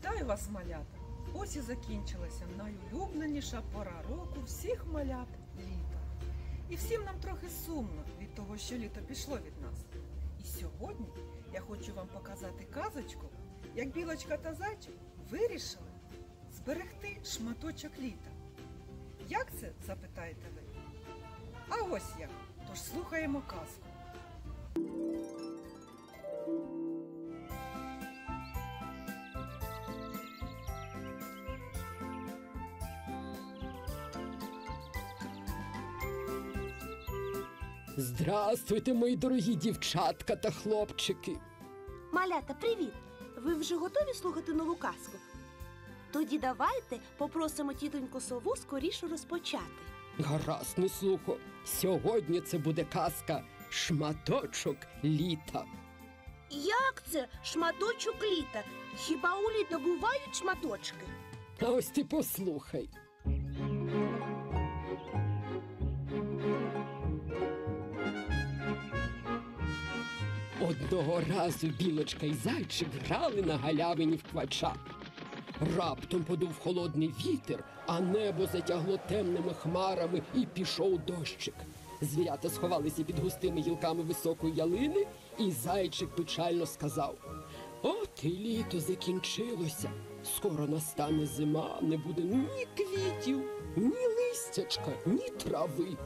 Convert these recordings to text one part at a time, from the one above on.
Вітаю вас, малята! Ось і закінчилася найулюбленіша пора року всіх малят літо. І всім нам трохи сумно від того, що літо пішло від нас. І сьогодні я хочу вам показати казочку, як білочка та зайчик вирішили зберегти шматочок літа. Як це, запитаєте ви? А ось як. Тож слухаємо казку. Здравствуйте, мої дорогі дівчатка та хлопчики. Малята, привіт! Ви вже готові слухати нову казку? Тоді давайте попросимо тітоньку сову скоріше розпочати. Гаразд, не слухо. Сьогодні це буде казка Шматочок літа. Як це шматочок літа? Хіба у літа бувають шматочки? А ось ти послухай. Одного разу білочка і зайчик грали на галявині в квача. Раптом подув холодний вітер, а небо затягло темними хмарами і пішов дощик. Звірята сховалися під густими гілками високої ялини, і зайчик печально сказав: От і літо закінчилося. Скоро настане зима, не буде ні квітів, ні листячка, ні трави.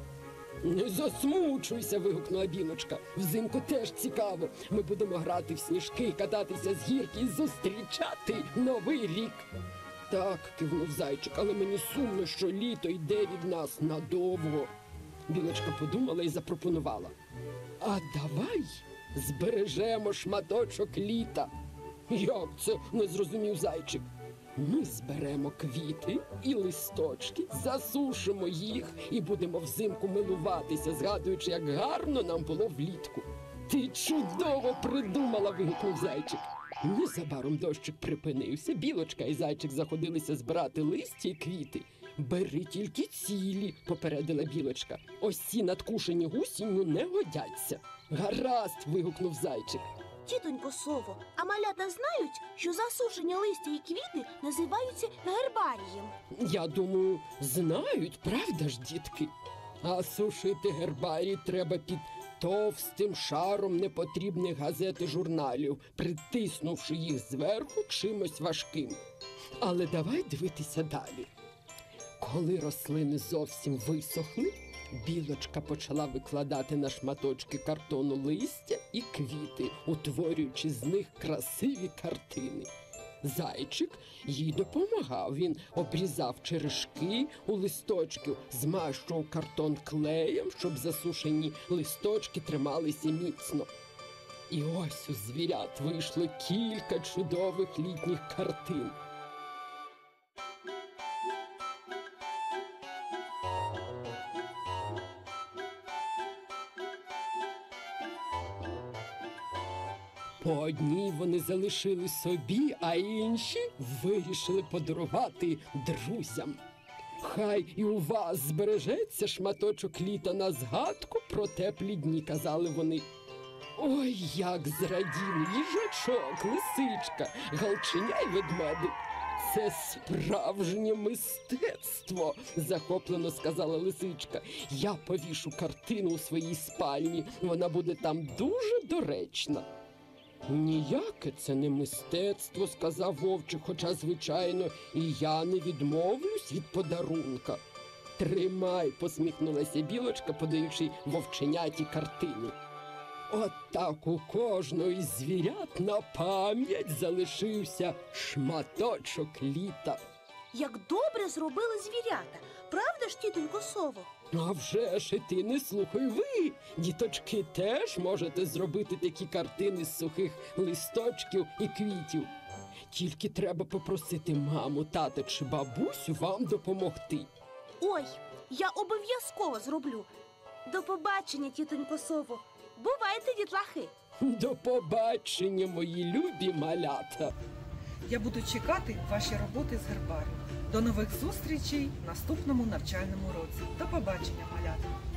Не засмучуйся, вигукнула білочка. Взимку теж цікаво. Ми будемо грати в сніжки, кататися з гірки і зустрічати новий рік. Так, кивнув зайчик, але мені сумно, що літо йде від нас надовго. Білочка подумала і запропонувала. А давай збережемо шматочок літа. Як це не зрозумів зайчик? Ми зберемо квіти і листочки, засушимо їх і будемо взимку милуватися, згадуючи, як гарно нам було влітку. Ти чудово придумала, вигукнув зайчик. Незабаром дощик припинився, білочка і зайчик заходилися збирати листя і квіти. Бери тільки цілі, попередила білочка. Ось ці надкушені гусінню не годяться. Гаразд. вигукнув зайчик. Тітонько сово, а малята знають, що засушені листя і квіти називаються гербарієм. Я думаю, знають, правда ж, дітки? А сушити гербарій треба під товстим шаром непотрібних газет і журналів, притиснувши їх зверху чимось важким. Але давай дивитися далі. Коли рослини зовсім висохли, білочка почала викладати на шматочки картону листя і квіти, утворюючи з них красиві картини. Зайчик їй допомагав. Він обрізав черешки у листочків, змащував картон клеєм, щоб засушені листочки трималися міцно. І ось у звірят вийшло кілька чудових літніх картин. По одній вони залишили собі, а інші вирішили подарувати друзям. Хай і у вас збережеться шматочок літа на згадку про теплі дні, казали вони. Ой, як зраділи їжачок, лисичка, галчиня й ведмедик. Це справжнє мистецтво, захоплено сказала лисичка. Я повішу картину у своїй спальні. Вона буде там дуже доречна. Ніяке це не мистецтво, сказав вовчик, хоча, звичайно, і я не відмовлюсь від подарунка. Тримай, посміхнулася білочка, подаючи вовченяті картини. От так у кожного із звірят на пам'ять залишився шматочок літа. Як добре зробили звірята, правда ж, тітонько сово? А вже ж і ти не слухай ви. Діточки теж можете зробити такі картини з сухих листочків і квітів. Тільки треба попросити маму, тата чи бабусю вам допомогти. Ой, я обов'язково зроблю. До побачення, тітонько сово. Бувайте, дітлахи! До побачення, мої любі малята. Я буду чекати ваші роботи з гербарію. До нових зустрічей в наступному навчальному році. До побачення, малята!